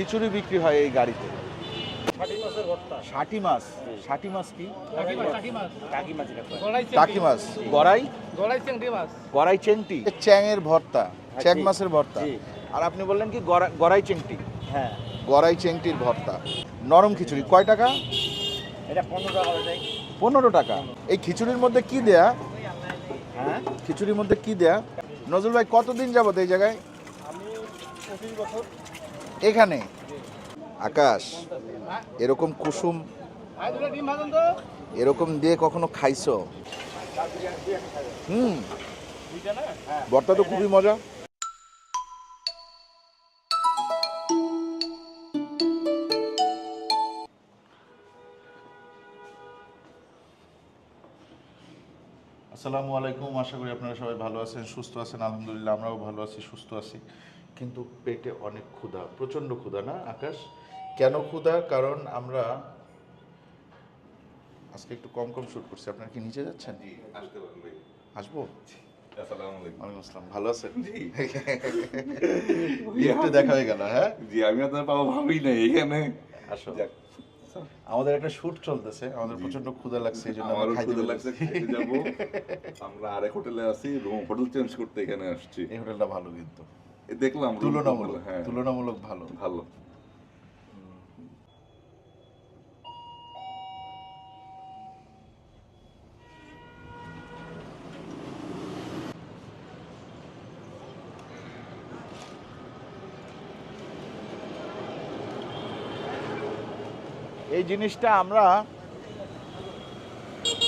খিচুড়ি বিক্রি হয় এই গাড়িতে। ষাটি মাছ ষাটি মাছ কি? টাকি মাছ গড়াই চেংটি চ্যাংয়ের ভর্তা। চ্যাং জি, মাছের ভর্তা। আর আপনি বললেন কি গড়া- গড়াই চেংটি হ্যাঁ। গড়াই চেংটির ভর্তা। নরম খিচুড়ি। কয় টাকা? এটা পনেরো টাকা পনেরো টাকা। এই খিচুড়ির মধ্যে কি দেয়া? হ্যাঁ? খিচুড়ির মধ্যে কি দেয়া? নজরুল ভাই কতদিন যাবত এই জায়গায়? আমি পঁচিশ বছর। এখানে। আকাশ, এরকম কুসুম। এরকম দিয়ে কখনো খাইছো? হুম। ভর্তা তো খুবই মজা। আসসালামু আলাইকুম, আশা করি আপনারা সবাই ভালো আছেন, সুস্থ আছেন, আলহামদুলিল্লাহ, আমরাও ভালো আছি, সুস্থ আছি। কিন্তু পেটে অনেক ক্ষুধা প্রচণ্ড ক্ষুধা না আকাশ? কেন ক্ষুধা? কারণ আমরা আজকে একটু কম কম শুট করছি। আপনারা কি নিচে যাচ্ছেন? আসব? আসসালামু আলাইকুম। ওয়ালাইকুম আসসালাম। ভালো আছেন? একটু দেখা হয়ে গেল হ্যাঁ? জি আমি আপনার পাবো ভাবি নাই এখানে। আসো। আমাদের একটা শুট চলতেছে। আমাদের প্রচণ্ড ক্ষুধা লাগছে এই জন্য আমরা আমারও খাইতে ক্ষুধা লাগছে খাইতে যাব। আমরা আরেক হোটেলে আছি রুম হোটেল চেঞ্জ করতে এখানে আসছি। এই হোটেলটা ভালো কিন্তু। দেখলাম তুলনামূলক হ্যাঁ। তুলনামূলক ভালো। ভালো। এই জিনিসটা আমরা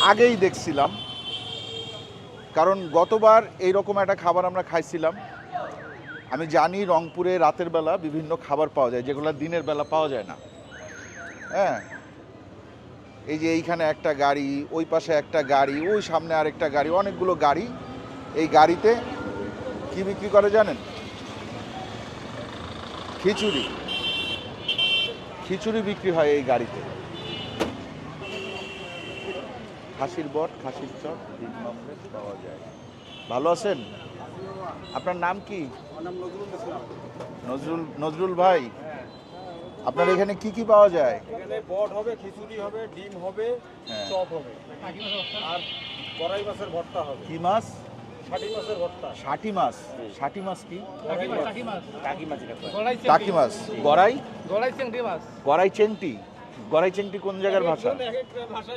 আগেই দেখছিলাম কারণ গতবার এই রকম একটা খাবার আমরা খাইছিলাম। আমি জানি রংপুরে রাতের বেলা বিভিন্ন খাবার পাওয়া যায়, যেগুলো দিনের বেলা পাওয়া যায় না। হ্যাঁ? এই যে এইখানে একটা গাড়ি, ওই পাশে একটা গাড়ি, ওই সামনে আরেকটা গাড়ি, অনেকগুলো গাড়ি। এই গাড়িতে কি বিক্রি করে জানেন? খিচুড়ি। খিচুড়ি বিক্রি হয় এই গাড়িতে। খাসির বট, খাসির চট ডিম মামলেট পাওয়া যায়। ভালো আছেন? আপনার নাম কি? নজরুল নজরুল ভাই আপনার এখানে কি কি পাওয়া যায়? এখানে বট হবে খিচুড়ি হবে ডিম হবে হ্যাঁ। চপ হবে। আর কড়াই মাছের ভর্তা হবে। কি মাছ? ষাটি মাছের ভর্তা। ষাটি মাছ। ষাটি মাছ কি? টাকি মাছ। মাছ। গড়াই গলাই চিংড়ি। মাছ। গড়াই চেংটি গড়াই চেংটি কোন জায়গার ভাষা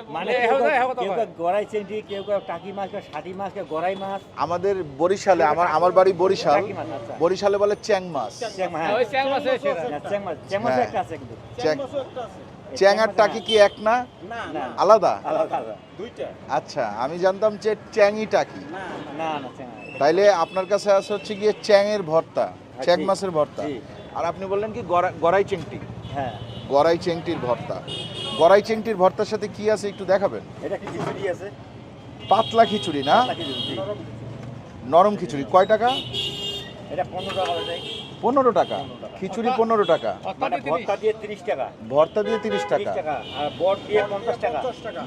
মানে হয়। গড়াই চেংটি কেউ কেউ টাকি মাছ কেউ ষাটি মাছ কেউ গড়াই মাছ আমাদের বরিশালে আমার আমার বাড়ি বরিশাল আচ্ছা। বরিশালে বলে চ্যাং মাছ চ্যাং মাছ চ্যাং মাছ আছে সেটা। হ্যাঁ, চ্যাং মাছ চ্যাং মাছ হ্যাঁ। একটা আছে কিন্তু চ্যাং মাছও একটা আছে। চ্যাং আর টাকি কি এক না আলাদা আচ্ছা আমি জানতাম যে চ্যাংই টাকি না না চ্যাং মাছ। তাইলে আপনার কাছে আছে হচ্ছে গিয়ে চ্যাংয়ের ভর্তা চ্যাং মাছের ভর্তা আর আপনি বললেন কি গড়া- গড়াই চেংটি হ্যাঁ গড়াই চেংটির ভর্তা। গড়াই চেংটির ভর্তার সাথে কি আছে একটু দেখাবেন? এটা কি খিচুড়ি আছে? পাতলা খিচুড়ি না? নরম খিচুড়ি। কয় টাকা? এটা পনেরো টাকা পনেরো টাকা। খিচুড়ি পনেরো টাকা। ভর্তা দিয়ে তিরিশ। টাকা। ভর্তা দিয়ে তিরিশ টাকা। বট দিয়ে পঞ্চাশ টাকা।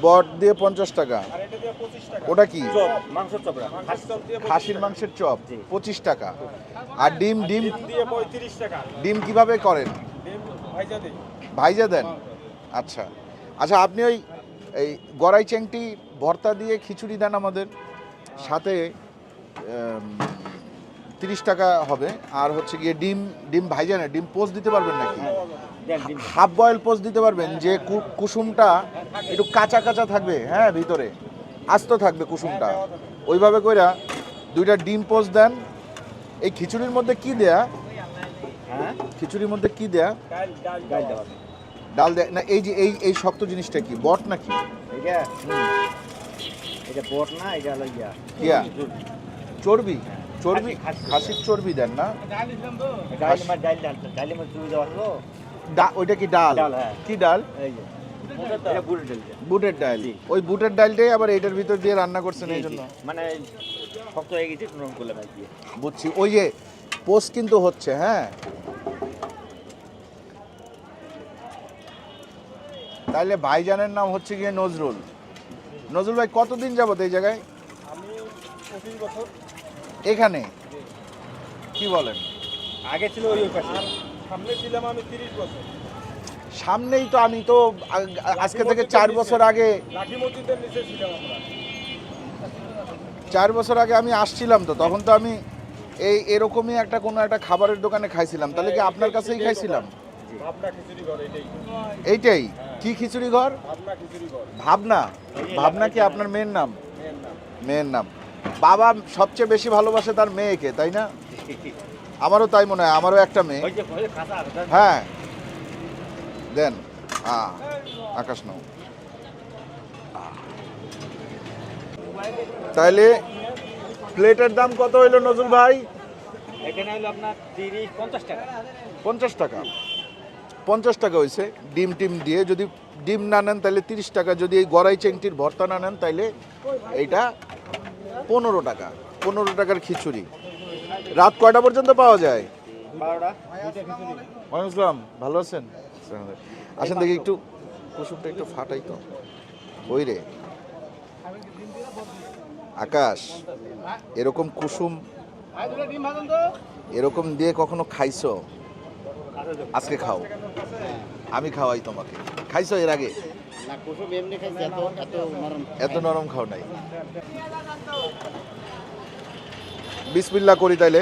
বট দিয়ে পঞ্চাশ টাকা। আর এটা দিয়ে পঁচিশ টাকা। ওটা কি? খাসির মাংসের চপ। পঁচিশ টাকা। আর ডিম ডিম ডিম দিয়ে পঁয়ত্রিশ টাকা। ডিম কীভাবে করেন? ভাইজা দেন আচ্ছা। আচ্ছা আপনি ওই এই গড়াই চেংটি ভর্তা দিয়ে খিচুড়ি দেন আমাদের। সাথে তিরিশ টাকা হবে। আর হচ্ছে গিয়ে ডিম ডিম ভাইজা না ডিম পোস্ট দিতে পারবেন নাকি? হাফ বয়েল পোস্ট দিতে পারবেন। যে কুসুমটা একটু কাঁচা কাঁচা থাকবে হ্যাঁ ভিতরে। আস্ত থাকবে কুসুমটা। ওইভাবে কইরা দুইটা ডিম পোস্ট দেন। এই খিচুড়ির মধ্যে কি দেয়া? হ্যাঁ? খিচুড়ির মধ্যে কি দেয়া? ডাল ডাল ডাল দেওয়া ডাল দেয়? না এই যে এই এই শক্ত জিনিসটা কি? বট নাকি? এটা এটা বট না এটা হলো ইয়া। ইয়া। চর্বি চর্বি। খাসি। খাসির চর্বি দেন না? ডাল ডাল ডাল দেওয়া ওইটা কি ডাল? হ্যাঁ। কি ডাল। বুটের ডাল। ওই বুটের ডালটাই আবার এইটার ভিতর দিয়ে রান্না করছেন এই জন্য। মানে শক্ত হয়ে গেছে নরম বুঝছি। ওই যে পোস্ট কিন্তু হচ্ছে হ্যাঁ? তাইলে ভাইজানের নাম হচ্ছে গিয়ে নজরুল। নজরুল ভাই কতদিন যাবত এই জায়গায়? আমি পঁচিশ বছর। এখানে? কি বলেন? আগে ছিল ওই পাশে। সামনে ছিলাম আমি তিরিশ বছর। সামনেই তো আমি তো আজকে থেকে চার বছর আগে লাঠি নিচে ছিলাম আমরা। চার বছর আগে আমি আসছিলাম তো তখন তো আমি এই এরকমই একটা কোনো একটা খাবারের দোকানে খাইছিলাম। তাহলে কি আপনার কাছেই খাইছিলাম? এইটাই? কি খিচুড়ি ঘর? ভাবনা ভাবনা? কি আপনার মেয়ের নাম? মেয়ের নাম। বাবা সবচেয়ে বেশি ভালোবাসে তার মেয়েকে তাই না? আমারও তাই মনে হয় আমারও একটা মেয়ে। হ্যাঁ। দেন হ্যাঁ আকাশ নাও। তাইলে প্লেটের দাম কত হইল নজরুল ভাই? এখানে হলো আপনার তিরিশ পঞ্চাশ টাকা। পঞ্চাশ টাকা। পঞ্চাশ টাকা হয়েছে ডিম টিম দিয়ে যদি ডিম না নেন তাহলে তিরিশ টাকা যদি এই গড়াই চেংটির ভর্তা না নেন তাহলে এইটা পনেরো টাকা পনেরো টাকার খিচুড়ি। রাত কয়টা পর্যন্ত পাওয়া যায়? ওয়ালাইকুম আসসালাম ভালো আছেন? আসেন দেখি একটু কুসুমটা একটু ফাটাই তো। ওই রে। আকাশ এরকম কুসুম এরকম দিয়ে কখনো খাইছো? আজকে খাও। আমি খাওয়াই তোমাকে। খাইছো এর আগে? এত এত নরম খাও নাই। বিসমিল্লা করি তাইলে।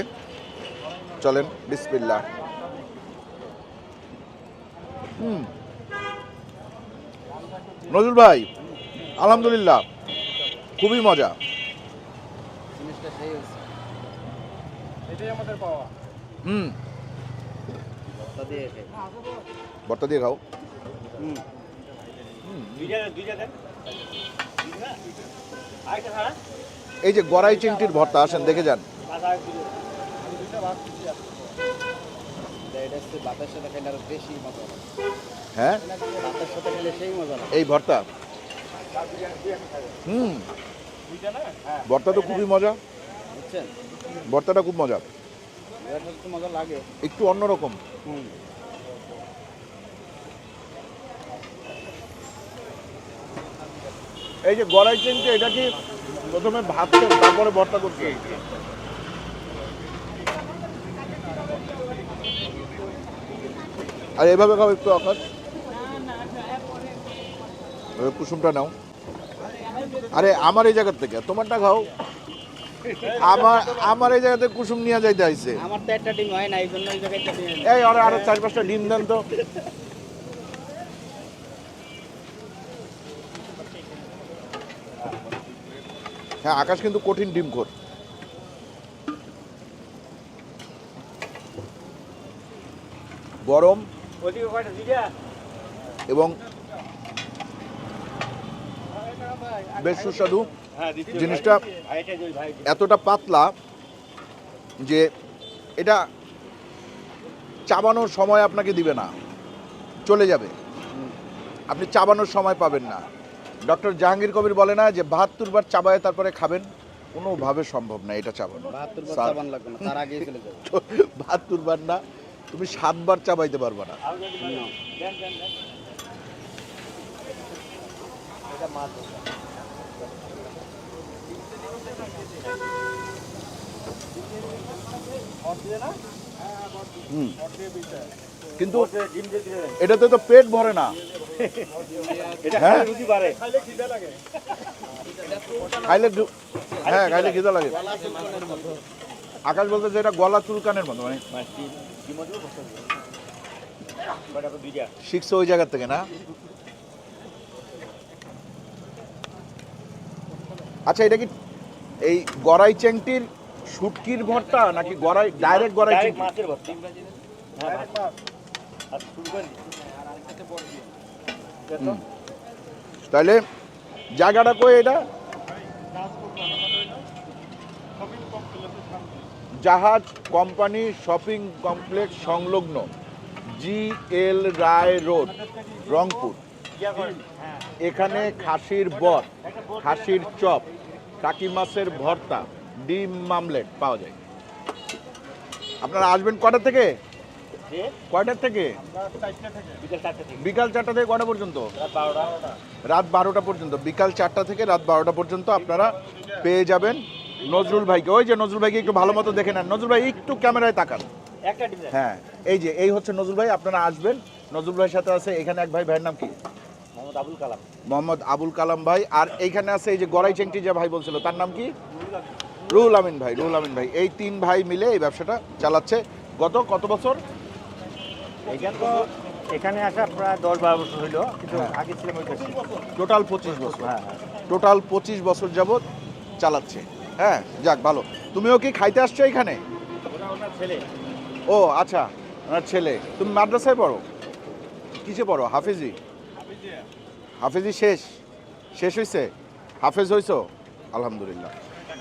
চলেন বিসমিল্লা। হুম। নজরুল ভাই আলহামদুলিল্লাহ। খুবই মজা। হুম। ভর্তা দিয়ে খাও। এই যে গড়াই চিংটির ভর্তা আসেন দেখে যান। হ্যাঁ? এই ভর্তা। হুম। ভর্তা তো খুবই মজা। ভর্তাটা খুব মজা। মজা লাগে। একটু অন্যরকম। এই যে গড়াই চিংটি এটা কি প্রথমে ভাত খেয়ে তারপরে ভর্তা করছে? আর এভাবে খাও একটু আকাশ? কুসুমটা নাও। আরে আমার এই জায়গার থেকে তোমারটা খাও। আমার আমার এই জায়গাতে কুসুম নিয়ে যাইতে আইছে। আমার তো একটা ডিম হয় না এই জন্য এই জায়গায় এই আরও আরও চার পাঁচটা ডিম দেন তো। হ্যাঁ আকাশ কিন্তু কঠিন ডিম খোর। গরম এবং বেশ সুস্বাদু। জিনিসটা এতটা পাতলা যে এটা চাবানোর সময় আপনাকে দিবে না। চলে যাবে। আপনি চাবানোর সময় পাবেন না। ডক্টর জাহাঙ্গীর কবির বলে না যে বাহাত্তর বার চাবায় তারপরে খাবেন। কোনোভাবে সম্ভব না এটা চাবানো। বাহাত্তর বার না তুমি সাতবার চাবাইতে পারবে না। হুম। কিন্তু এটাতে তো পেট ভরে না। হ্যাঁ? খাইলে হ্যাঁ খাইলে খিদা লাগে। আকাশ বলতে যে এটা গলা চুলকানের মতো মানে শিখছে ওই জায়গা থেকে না? আচ্ছা এটা কি এই গড়াই চেংটির শুটকির ভর্তা নাকি গড়াই ডাইরেক্ট গড়াই চেংটি? মাছের ভর্তি। হুম। তাহলে জায়গাটা কই এটা? জাহাজ কোম্পানি শপিং কমপ্লেক্স সংলগ্ন জি এল রায় রোড রংপুর। এখানে খাসির বট খাসির চপ টাকি মাছের ভর্তা ডিম মামলেট পাওয়া যায়। আপনারা আসবেন কটা থেকে? কয়টার থেকে? বিকাল চারটা থেকে। কটা পর্যন্ত? রাত বারোটা। পর্যন্ত। বিকাল চারটা থেকে রাত বারোটা পর্যন্ত আপনারা পেয়ে যাবেন নজরুল ভাইকে। ওই যে নজরুল ভাইকে একটু ভালো মতো দেখে নেন। নজরুল ভাই একটু ক্যামেরায় তাকান। হ্যাঁ এই যে এই হচ্ছে নজরুল ভাই। আপনারা আসবেন। নজরুল ভাইয়ের সাথে আছে এখানে এক ভাই। ভাইয়ের নাম কি? মোহাম্মদ আবুল কালাম। মোহাম্মদ আবুল কালাম ভাই আর এইখানে আছে এই যে গড়াই চেংটি যে ভাই বলছিল তার নাম কি? রুহুল আমিন ভাই রুহুল আমিন ভাই। এই তিন ভাই মিলে এই ব্যবসাটা চালাচ্ছে। গত কত বছর? তো এখানে আসা প্রায় দশ বারো বছর হইল কিন্তু হ্যাঁ। আগে ছিলাম টোটাল পঁচিশ বছর। হ্যাঁ হ্যাঁ। টোটাল পঁচিশ বছর যাবত চালাচ্ছে। হ্যাঁ যাক ভালো। তুমিও কি খাইতে আসছো এখানে? ছেলে। ও আচ্ছা ওনার ছেলে। তুমি মাদ্রাসায় পড়ো? কিসে পড়ো? হাফিজি? হাফিজি শেষ। শেষ হয়েছে হাফেজ হয়েছো আলহামদুলিল্লাহ।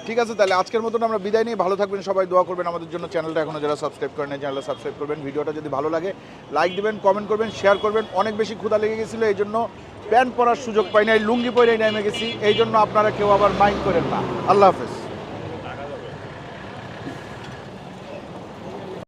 ঠিক আছে, তাহলে আজকের মতন আমরা বিদায় নিয়ে ভালো থাকবেন, সবাই দোয়া করবেন আমাদের জন্য। চ্যানেলটা এখনও যারা সাবস্ক্রাইব করেন চ্যানেলটা সাবস্ক্রাইব করবেন। ভিডিওটা যদি ভালো লাগে, লাইক দিবেন, কমেন্ট করবেন, শেয়ার করবেন। অনেক বেশি ক্ষুধা লেগে গেছিল, এই জন্য প্যান্ট পরার সুযোগ পাই নাই, লুঙ্গি পরে নেমে গেছি। এই জন্য আপনারা কেউ আবার মাইন্ড করেন না। আল্লাহ হাফেজ।